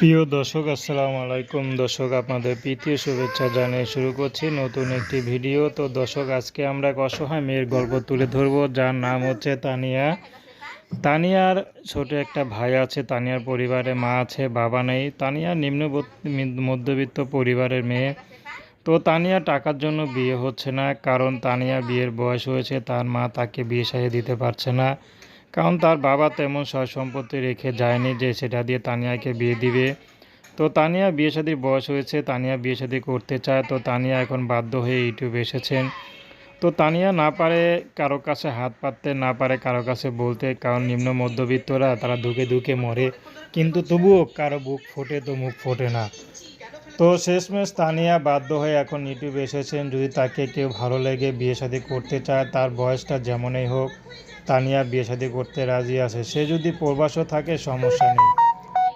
প্রিয় দর্শক, আসসালামু আলাইকুম। দর্শক, আপনাদের প্রীতীয় শুভেচ্ছা জানিয়ে শুরু করছি নতুন একটি ভিডিও। তো দর্শক, আজকে আমরা এক অসহায় মেয়ের গল্প তুলে ধরবো। যার নাম হচ্ছে তানিয়া। তানিয়ার ছোট একটা ভাই আছে, তানিয়ার পরিবারে মা আছে, বাবা নেই। তানিয়া নিম্ন মধ্যবিত্ত পরিবারের মেয়ে। তো তানিয়া টাকার জন্য বিয়ে হচ্ছে না, কারণ তানিয়া বিয়ের বয়স হয়েছে, তার মা তাকে বিয়ে সারিয়ে দিতে পারছে না। কারণ তার বাবা তেমন সয় সম্পত্তি রেখে যায়নি যে সেটা দিয়ে তানিয়াকে বিয়ে দিবে। তো তানিয়া বিয়ে শাদির বয়স হয়েছে, তানিয়া বিয়ে শাদি করতে চায়, তো তানিয়া এখন বাধ্য হয়ে ইউটিউবে এসেছেন। তো তানিয়া না পারে কারও কাছে হাত পাততে, না পারে কারও কাছে বলতে, কারণ নিম্ন মধ্যবিত্তরা তারা ধুকে ধুকে মরে। কিন্তু তবুও কারও বুক ফোটে তো মুখ ফোটে না। তো শেষমেশ তানিয়া বাধ্য হয়ে এখন ইউটিউবে এসেছেন। যদি তাকে কেউ ভালো লেগে বিয়ে শাদি করতে চায়, তার বয়সটা যেমনই হোক তানিয়া বিয়ে শাদি করতে রাজি আছে। সে যদি প্রবাসও থাকে, সমস্যা নেই।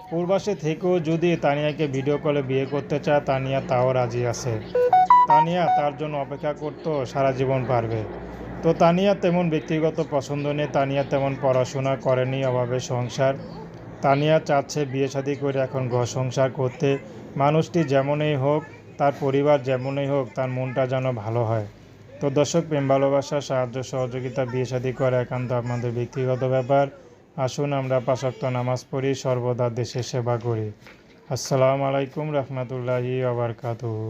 প্রবাসে থেকেও যদি তানিয়াকে ভিডিও কলে বিয়ে করতে চায়, তানিয়া তাও রাজি আছে। তানিয়া তার জন্য অপেক্ষা করতো, সারা জীবন পারবে। তো তানিয়া তেমন ব্যক্তিগত পছন্দ নেই, তানিয়া তেমন পড়াশোনা করেনি, অভাবে সংসার। তানিয়া চাচ্ছে বিয়ে শাদি করে এখন ঘর সংসার করতে। মানুষটি যেমনই হোক, তার পরিবার যেমনই হোক, তার মনটা যেন ভালো হয়। তো দর্শক প্রেম, ভালোবাসা, সাহায্য, সহযোগিতা, বিয়ে শাদি করা একান্ত আপনাদের ব্যক্তিগত ব্যাপার। আসুন আমরা পাশাক্ত নামাজ পড়ি, সর্বদা দেশে সেবা করি। আসসালামু আলাইকুম রহমতুল্লাহি আবরকাতুহু